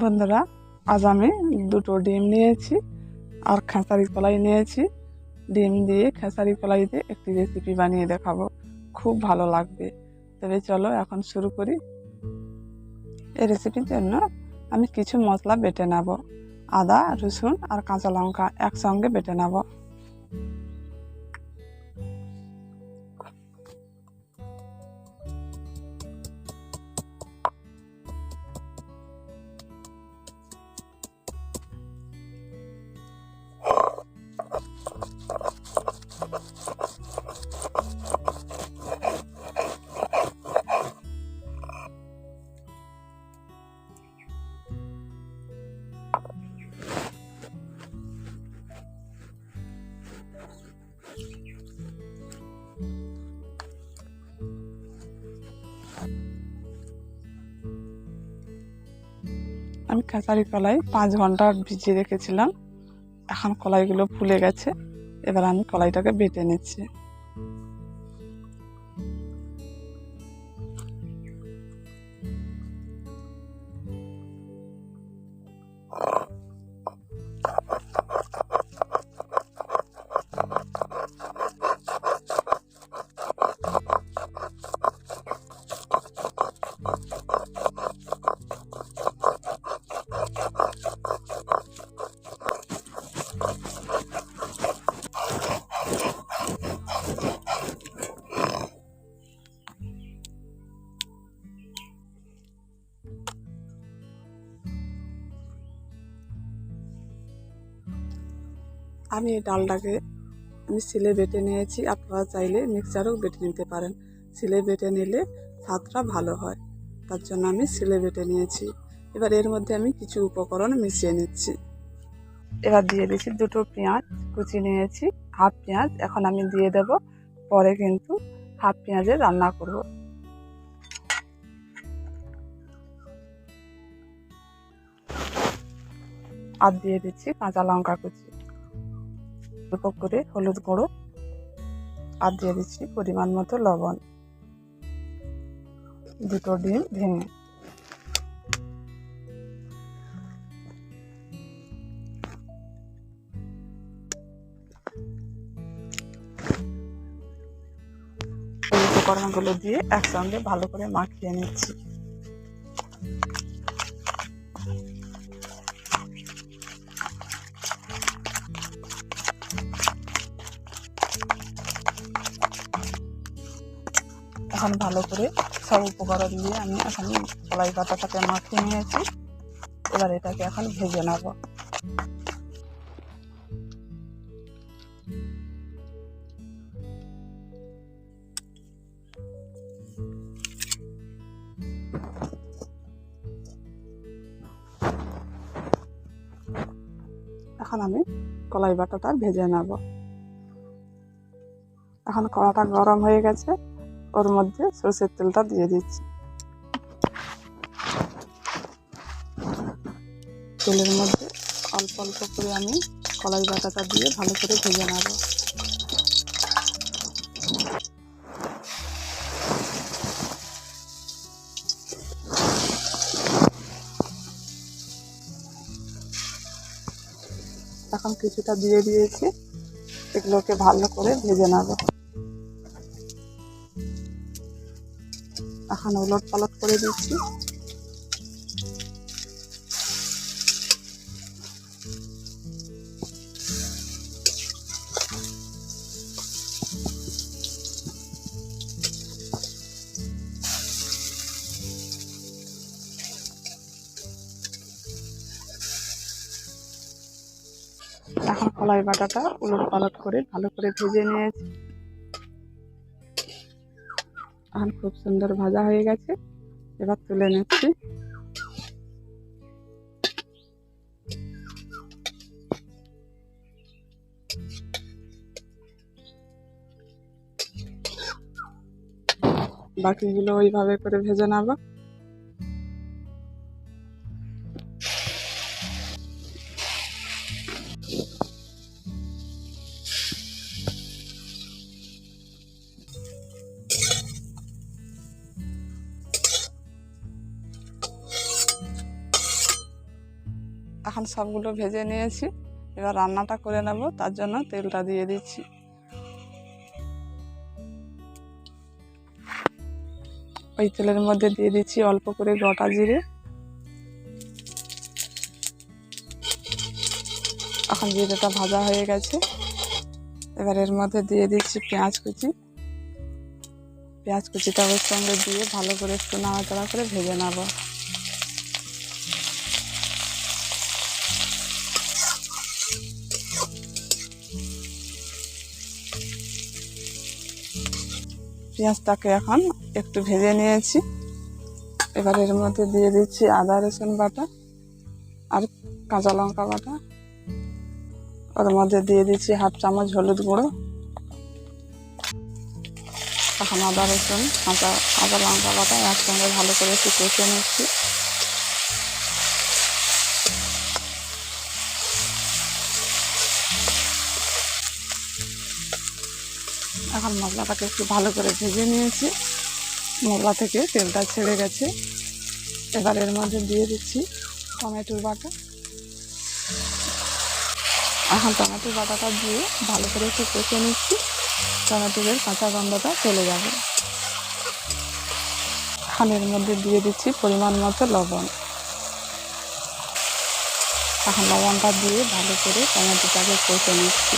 বন্ধুরা, আজ আমি দুটো ডিম নিয়েছি আর খেসারি কলাই নিয়েছি। ডিম দিয়ে খেসারি কলাই দিয়ে একটি রেসিপি বানিয়ে দেখাবো। খুব ভালো লাগবে। তবে চলো এখন শুরু করি। এই রেসিপির জন্য আমি কিছু মশলা বেটে নেব। আদা, রসুন আর কাঁচা লঙ্কা একসঙ্গে বেটে নেব। খেসারি কলাই পাঁচ ঘণ্টা ভিজিয়ে রেখেছিলাম। এখন কলাইগুলো ফুলে গেছে। এবার আমি কলাইটাকে বেটে নিচ্ছি। আমি এই ডালটাকে আমি সিলে বেটে নিয়েছি। আপনারা চাইলে মিক্সারেও বেটে নিতে পারেন। সিলে বেটে নিলে স্বাদটা ভালো হয়। তার জন্য আমি সিলে বেটে নিয়েছি। এবার এর মধ্যে আমি কিছু উপকরণ মিশিয়ে নিচ্ছি। এবার দিয়ে দিচ্ছি দুটো পেঁয়াজ, কুচি নিয়েছি, হাফ পেঁয়াজ। এখন আমি দিয়ে দেব। পরে কিন্তু হাফ পেঁয়াজের রান্না করব। আর দিয়ে দিচ্ছি কাঁচা লঙ্কা কুচি। অল্প করে হলুদ গুঁড়ো আর দিয়ে দিচ্ছি পরিমাণ মতো লবণ। দুটো ডিম ভেঙে। উপকরণগুলো দিয়ে একসঙ্গে ভালো করে মাখিয়ে নিচ্ছি। এখন ভালো করে সব উপকরণ দিয়ে আমি এখন কলাই পাতাটাকে মাখিয়ে নিয়েছি। এবার এটাকে এখন ভেজে নেব। এখন আমি কলাই বাটাটা ভেজে নেব। এখন কড়াটা গরম হয়ে গেছে। ওর মধ্যে সরষের তেলটা দিয়ে দিচ্ছি তেলের মধ্যে অল্প অল্প করে আমি কলাই বাটাটা দিয়ে ভালো করে ভেজে নেব এখন কিছুটা দিয়ে দিয়েছি এগুলোকে ভালো করে ভেজে নেব এখন উলট পালট করে দিচ্ছি। এখন কলাই বাটাটা উলট পালট করে ভালো করে ভেজে নিয়েছি। এখন খুব সুন্দর ভাজা হয়ে গেছে। এবার তুলে নিচ্ছি। বাকিগুলো ওইভাবে করে ভেজে নেব। এখন সবগুলো ভেজে নিয়েছি। এবার রান্নাটা করে নেব, তার জন্য তেলটা দিয়ে দিচ্ছি। ওই তেলের মধ্যে দিয়ে দিচ্ছি অল্প করে গোটা জিরে। এখন জিরেটা ভাজা হয়ে গেছে। এবার এর মধ্যে দিয়ে দিচ্ছি পেঁয়াজ কুচি। পেঁয়াজ কুচিটা ওর সঙ্গে দিয়ে ভালো করে একটু নাড়াচাড়া করে ভেজে নেব। পেঁয়াজটাকে এখন একটু ভেজে নিয়েছি। এবার এর মধ্যে দিয়ে দিচ্ছি আদা, রসুন বাটা আর কাঁচা লঙ্কা বাটা। ওর মধ্যে দিয়ে দিচ্ছি হাফ চামচ হলুদ গুঁড়ো। এখন আদা, রসুন, কাঁচা আদা লঙ্কা বাটা একসঙ্গে ভালো করে একটু কষে নিচ্ছি। এখন মশলাটাকে একটু ভালো করে ভেজে নিয়েছি। মশলা থেকে তেলটা ছেড়ে গেছে। এবার এর মধ্যে দিয়ে দিচ্ছি টমেটোর বাটা। এখন টমেটোর বাটাটা দিয়ে ভালো করে একটু কষে নিচ্ছি। টমেটোর কাঁচা গন্ধটা চলে যাবে। এখন এর মধ্যে দিয়ে দিচ্ছি পরিমাণ মতো লবণ। এখন লবণটা দিয়ে ভালো করে টমেটোটাকে কষে নিচ্ছি।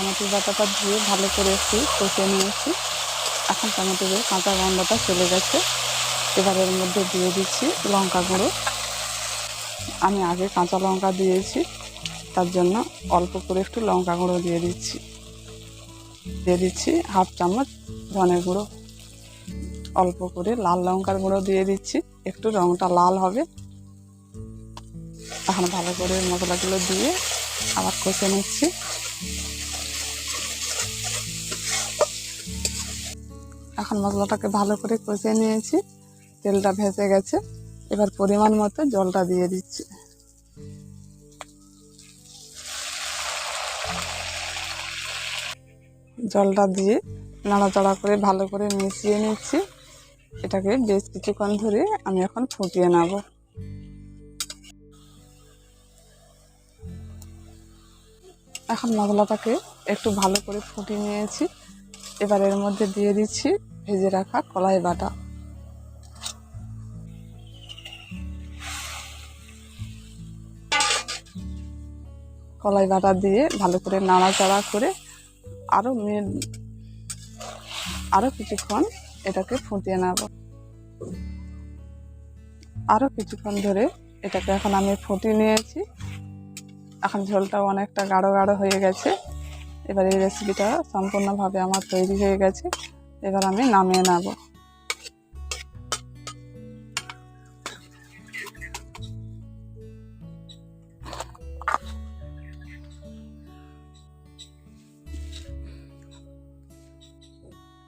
টমেটোর বাটাটা দিয়ে ভালো করে একটু কষে নিয়েছি। এখন টমেটোর কাঁচা গন্ধটা চলে গেছে। এবার এর মধ্যে দিয়ে দিচ্ছি লঙ্কা গুঁড়ো। আমি আগে কাঁচা লঙ্কা দিয়েছি, তার জন্য অল্প করে একটু লঙ্কা গুঁড়ো দিয়ে দিচ্ছি। দিয়ে দিচ্ছি হাফ চামচ ধনে গুঁড়ো। অল্প করে লাল লঙ্কার গুঁড়ো দিয়ে দিচ্ছি, একটু রঙটা লাল হবে। এখন ভালো করে মশলাগুলো দিয়ে আবার কষে নিচ্ছি। এখন মশলাটাকে ভালো করে কষে নিয়েছি। তেলটা ভেসে গেছে। এবার পরিমাণ মতো জলটা দিয়ে দিচ্ছি। জলটা দিয়ে নাড়াচাড়া করে ভালো করে মিশিয়ে নিচ্ছি। এটাকে বেশ কিছুক্ষণ ধরে আমি এখন ফুটিয়ে নেব। এখন মশলাটাকে একটু ভালো করে ফুটিয়ে নিয়েছি। এবার এর মধ্যে দিয়ে দিচ্ছি ভেজে রাখা কলাই বাটা। কলাই বাটা দিয়ে ভালো করে নাড়াচাড়া করে আরও মেন আরও কিছুক্ষণ এটাকে ফুটিয়ে নেব। আরও কিছুক্ষণ ধরে এটাকে এখন আমি ফুটিয়ে নিয়েছি। এখন ঝোলটাও অনেকটা গাঢ় গাঢ় হয়ে গেছে। এবার এই রেসিপিটা সম্পূর্ণভাবে আমার তৈরি হয়ে গেছে। এবার আমি নামিয়ে নেব।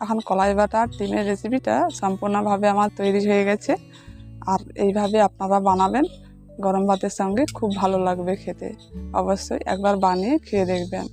এখন কলাই বাটার ডিমের রেসিপিটা সম্পূর্ণভাবে আমার তৈরি হয়ে গেছে। আর এইভাবে আপনারা বানাবেন, গরম ভাতের সঙ্গে খুব ভালো লাগবে খেতে। অবশ্যই একবার বানিয়ে খেয়ে দেখবেন।